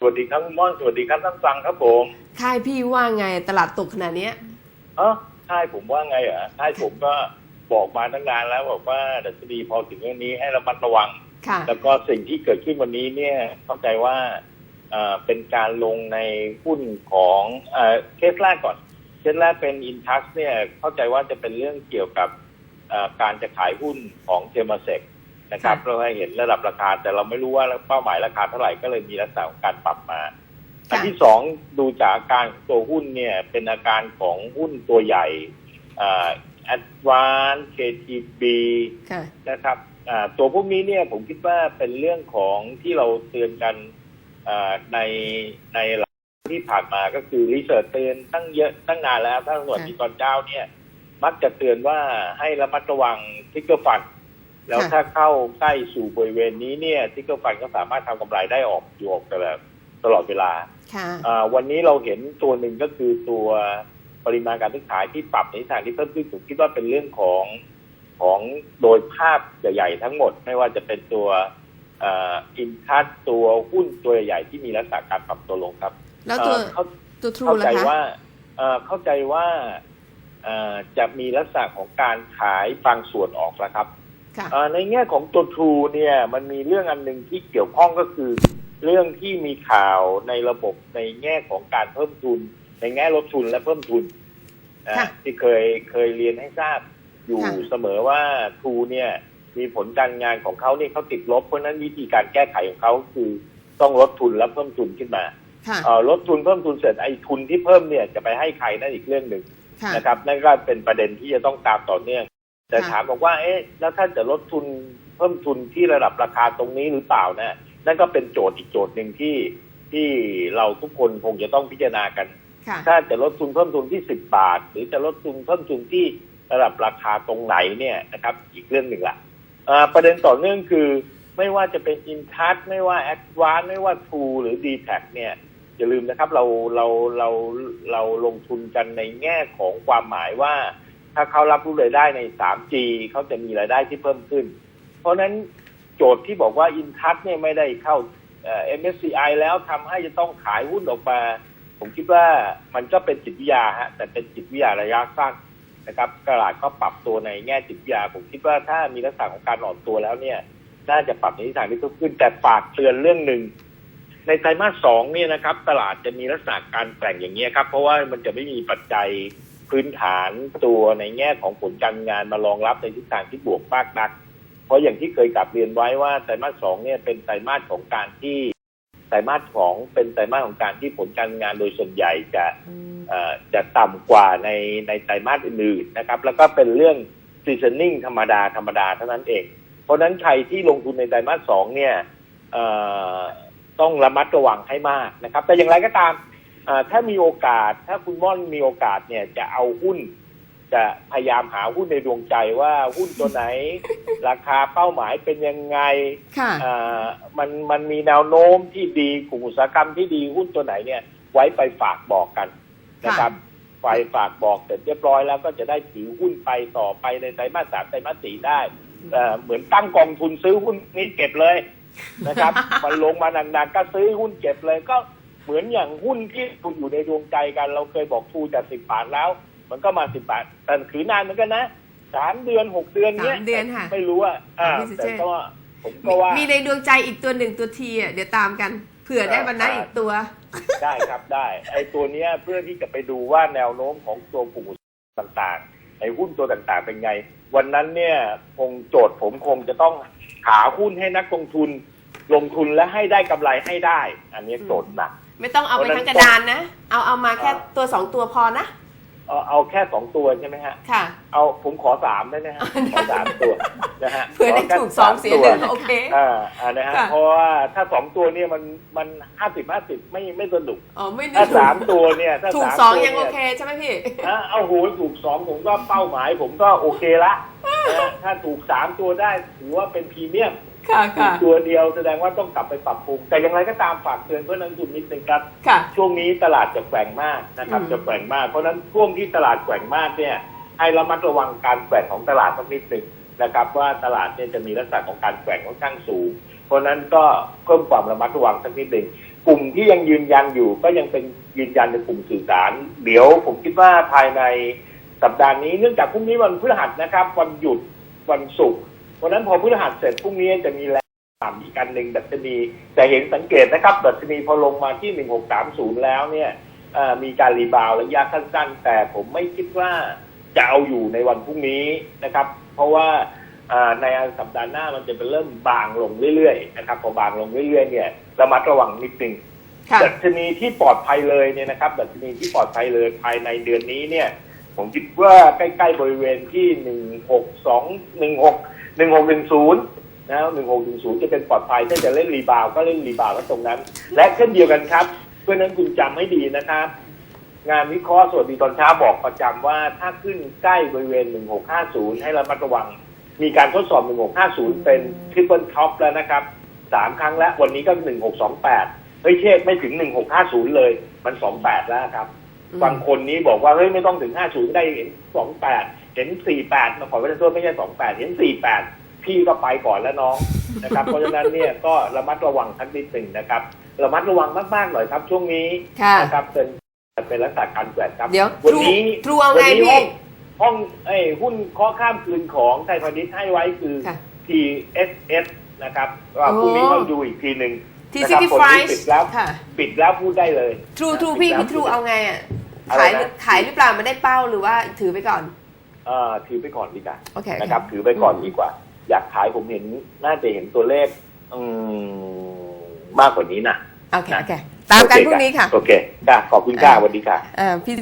สวัสดีครับคุณม่อนสวัสดีครับท่านฟังครับผมค่ายพี่ว่าไงตลาดตกขนาดเนี้ยเออใช่ผมว่าไงเหรอใช่ผมก็บอกมาตั้งนานแล้วบอกว่าดัชนีพอถึงเรื่องนี้ให้ระมัดระวังค่ะแล้วก็สิ่งที่เกิดขึ้นวันนี้เนี่ยเข้าใจว่าเอ่อเป็นการลงในหุ้นของเอ่อเคสแรกก่อน เคสแรกเป็นอินทัสเนี่ยเข้าใจว่าจะเป็นเรื่องเกี่ยวกับเอ่อการจะขายหุ้นของเจม a เซก นะครับค่ะเราให้เห็นระดับราคาแต่เราไม่รู้ว่าเป้าหมายราคาเท่าไหร่ก็เลยมีลักษณะของการปรับมาอันที่สองดูจากอาการของตัวหุ้นเนี่ยเป็นอาการของหุ้นตัวใหญ่แอดวานเคทีบีค่ะนะครับอ่าตัวพวกนี้เนี่ยผมคิดว่าเป็นเรื่องของที่เราเตือนกันอ่าในในหลังที่ผ่านมาก็คือรีเสิร์ชเตือนตั้งเยอะตั้งนานแล้วถ้าตำรวจค่ะมีตอนเจ้าเนี่ย มักจะเตือนว่าให้ระมัดระวังทิกเกอร์ฟัน แล้วค่ะถ้าเข้าใกล้สู่บริเวณนี้เนี่ยทิกเกอร์ฟันก็สามารถทำกำไรได้ออกอยู่ออกตลอดตลอดเวลาค่ะอ่าวันนี้เราเห็นตัวหนึ่งก็คือตัวปริมาณการซื้อขายที่ปรับในทิศทางที่เพิ่มขึ้นผมคิดว่าเป็นเรื่องของของโดยภาพใหญ่ๆทั้งหมด ไม่ว่าจะเป็นตัวอินคัสตัวหุ้นตัวใหญ่ๆที่มีลักษณะการปรับตัวลงครับ แล้วตัวเอ่อเข้าตัวทรูเข้าล่ะใจคะว่าเอ่อเข้าใจว่าเอ่อจะมีลักษณะของการขายบางส่วนออกแล้วครับค่ะเอ่อ ในแง่ของตัวทรูเนี่ยมันมีเรื่องอันหนึ่งที่เกี่ยวข้องก็คือ เรื่องที่มีข่าวในระบบในแง่ของการเพิ่มทุน ในแง่ลดทุนและเพิ่มทุนนะค่ะที่เคยเคยเรียนให้ทราบอยู่ค่ะเสมอว่าทรูเนี่ยมีผลการงานของเขาเนี่ยเขาติดลบเพราะฉะนั้นวิธีการแก้ไขของเขาคือต้องลดทุนและเพิ่มทุนขึ้นมาค่ะเอ่อลดทุนเพิ่มทุนเสร็จไอ้ทุนที่เพิ่มเนี่ยจะไปให้ใครนั่นอีกเรื่องหนึ่งค่ะนะครับนั่นก็เป็นประเด็นที่จะต้องตามต่อเนื่อง แต่ค่ะถามบอกว่า เอ๊ะ แล้วท่านจะลดทุนเพิ่มทุนที่ระดับราคาตรงนี้หรือเปล่านะนั่นก็เป็นโจทย์อีกโจทย์หนึ่งที่ที่เราทุกคนคงจะต้องพิจารณากันค่ะถ้าจะลดทุนเพิ่มทุนที่สิบบาท หรือจะลดทุนเพิ่มทุนที่ระดับราคาตรงไหนเนี่ยนะครับ อีกเรื่องหนึ่งละอ่าประเด็นต่อเนื่องคือไม่ว่าจะเป็นอินทัสไม่ว่าแอดวานไม่ว่าทูหรือดีแท็เนี่ยอย่าลืมนะครับเราเราเราเราลงทุนกันในแง่ของความหมายว่า ถ้าเขารับรู้รายได้ใน 3G เขาจะมีรายได้ที่เพิ่มขึ้น เพราะนั้นโจทย์ที่บอกว่าอินทัสเนี่ยไม่ได้เข้าเอ่อ MSCI แล้วทำให้จะต้องขายหุ้นออกมา ผมคิดว่ามันก็เป็นจิตวิทยาฮะแต่เป็นจิตวิทยาระยะสั้นนะครับตลาดก็ปรับตัวในแง่จิตวิทยา ผมคิดว่าถ้ามีลักษณะของการอ่อนตัวแล้วเนี่ย น่าจะปรับในทิศทางที่เพิ่มขึ้น แต่ฝากเตือนเรื่องหนึ่งในไตรมาสสองเนี่ยนะครับ ตลาดจะมีลักษณะการแกว่งอย่างนี้ยครับ เพราะว่ามันจะไม่มีปัจจัย พื้นฐานตัวในแง่ของผลการงานมารองรับในทิศทางที่บวกมากนัก เพราะอย่างที่เคยกลับเรียนไว้ว่าไตรมาสสองเนี่ยเป็นไตรมาสของการที่ไตรมาสของเป็นไตรมาสของการที่ผลการงานโดยส่วนใหญ่จะอืมเอ่อจะต่ำกว่าในในไตรมาสอื่นๆนะครับ แล้วก็เป็นเรื่อง seasoning ธรรมดาธรรมดาเท่านั้นเอง เพราะฉะนั้นใครที่ลงทุนในไตรมาสสองเนี่ยอ่อต้องระมัดระวังให้มากนะครับ แต่อย่างไรก็ตาม ถ้ามีโอกาส ถ้าคุณม่อนมีโอกาสเนี่ยจะเอาหุ้น จะพยายามหาหุ้นในดวงใจว่าหุ้นตัวไหน ราคาเป้าหมายเป็นยังไงค่ะอ่ามันมันมีแนวโน้มที่ดีกลุ่มอุตสาหกรรมที่ดีหุ้นตัวไหนเนี่ย ไว้ไปฝากบอกกันนะครับไปฝากบอกเสร็จเรียบร้อยแล้วก็จะได้ถือหุ้นไปต่อไปในไตรมาสสามไตรมาสสี่ได้เอ่อเหมือนตั้งกองทุนซื้อหุ้นนี้เก็บเลยนะครับ มันลงมาหนักๆก็ซื้อหุ้นเก็บเลยก็ เหมือนอย่างหุ้นที่คุณอยู่ในดวงใจกัน เราเคยบอกทูจากสิบบาทแล้ว มันก็มาสิบบาท แต่ถือนานเหมือนกันนะสามเดือนหกเดือนเนี้ยสามเดือนค่ะไม่รู้ว่าอ่าพี่สุเชษฐ์แต่ก็ผมก็ว่ามีในดวงใจอีกตัวหนึ่งตัวทีอะเดี๋ยวตามกันเผื่อได้วันนั้นอีกตัว ได้ครับได้ ไอ้ตัวเนี้ยเพื่อที่จะไปดูว่าแนวโน้มของตัวกลุ่มอุตสาหกรรมต่างๆไอ้หุ้นตัวต่างๆเป็นไง วันนั้นเนี่ยคงโจทย์ผมคงจะต้องหาหุ้นให้นักลงทุนลงทุนและให้ได้กำไรให้ได้ อันนี้โจทย์หนัก ไม่ต้องเอาไปวันนั้นทั้งกระดานนะ เอาเอามาแค่อ่าตัวสองตัวพอนะ เอาเอาแค่สองตัวใช่ไหมฮะ ค่ะ เอาผมขอสามได้ไหมฮะขอสามตัวนะฮะเผื่อได้ขแค่ถูกสองเสียหนึ่งโอเคอ่าอ่านะฮะค่ะเพราะว่าถ้าสองตัวเนี่ยมันมันห้าสิบห้าสิบไม่ไม่สนุกอ๋อไม่ได้ถ้าสามตัวเนี่ยถ้าถูกามสองตัวยังโอนี่เคใช่ไหมพี่อะเอาโหถูกสองผมก็เป้าหมาย ผมก็โอเคละนะถ้าถูกสามตัวได้ถือว่าเป็นพรีเมียม ค่ะถูกค่ะตัวเดียวแสดงว่าต้องกลับไปปรับปรุง แต่อย่างไรก็ตามฝากเตือนเพื่อนนักลงทุนนิดนึงครับค่ะช่วงนี้ตลาดจะแกว่งมากนะครับอืมจะแกว่งมาก เพราะฉะนั้นช่วงที่ตลาดแกว่งมากเนี่ย ให้ระมัดระวังการแกว่งของตลาดสักนิดหนึ่งนะครับ ว่าตลาดเนี่ยจะมีลักษณะของการแกว่งค่อนข้างสูง เพราะฉะนั้นก็เพิ่มความระมัดระวังสักนิดหนึ่งกลุ่มที่ยังยืนยันอยู่ก็ยังเป็นยืนยันในกลุ่มสื่อสาร เดี๋ยวผมคิดว่าภายในสัปดาห์นี้เนื่องจากพรุ่งนี้วันพฤหัสนะครับ วันหยุดวันศุกร์ วันนั้นพอพฤหัสเสร็จพรุ่งนี้จะมีแรงต่ำอีกอันหนึ่งดัชนีแต่เห็นสังเกตนะครับดัชนีพอลงมาที่1630แล้วเนี่ยเอ่อมีการรีบาวด์ระยะสั้นๆ แต่ผมไม่คิดว่าจะเอาอยู่ในวันพรุ่งนี้นะครับ เพราะว่าอ่าในสัปดาห์หน้ามันจะเป็นเริ่มบางลงเรื่อยๆนะครับพอบางลงเรื่อยๆเนี่ยระมัดระวังนิดนึงค่ะดัชนีที่ปลอดภัยเลยเนี่ยนะครับดัชนีที่ปลอดภัยเลยภายในเดือนนี้เนี่ย ผมคิดว่าใกล้ๆบริเวณที่หนึ่งหกสองหนึ่งหก หนึ่งหกหนึ่งศูนย์นะหนึ่งหกหนึ่งศูนย์จะเป็นปลอดภัยถ้าจะเล่นรีบาวด์ก็เล่นรีบาวด์แล้วตรงนั้น และเช่นเดียวกันครับ เพราะฉะนั้นคุณจำให้ดีนะครับ งานวิเคราะห์สวัสดีตอนเช้าบอกประจำว่าถ้าขึ้นใกล้บริเวณ1650ให้ระมัดระวัง มีการทดสอบ1650เป็นทริปเปิลท็อปแล้วนะครับสามครั้งแล้ววันนี้ก็1628เฮ้ยเชษไม่ถึง1650เลย มัน28แล้วครับอืมบางคนนี้บอกว่าเฮ้ยไม่ต้องถึง50ได้เห็น28 เห็น48มาขอประทานโทษไม่ใช่28เห็น48พี่ก็ไปก่อนแล้วน้องนะครับ เพราะฉะนั้นเนี่ยก็ระมัดระวังทักนิดหนึ่งนะครับ ระมัดระวังมากๆหน่อยครับ ช่วงนี้ค่ะนะครับเป็นเป็นลักษณะการแกว่งครับเดี๋ยววันทรูนี้ทรูเอาไงวันนี้พี่ห้องห้องเอ้ยหุ้นเคาะข้ามคืนของไทยพาณิชย์ให้ไว้คือค่ะ TSS นะครับว่าโอ้พรุ่งนี้เราดูอีกทีหนึ่งทีนะคซิรับตี้ผลไฟที่ปิดแล้วค่ะปิดแล้วพูดได้เลย ทรูนะทรูปิดพี่แล้วพี่ทรูเอาไงอะอะไรขายนะขายหรือเปล่ามันได้เป้าหรือว่าถือไปก่อนเอ่อ ถือไปก่อนดีกว่าโอเคนะครับ ถือไปก่อนดีกว่า อยากขายผมเห็นน่าจะเห็นตัวเลขอืมมากกว่านี้นะโอเคโอเคตามกันพรุ่งนี้ค่ะ โอเคค่ะขอบคุณค่ะสวัสดีค่ะอ่าพี่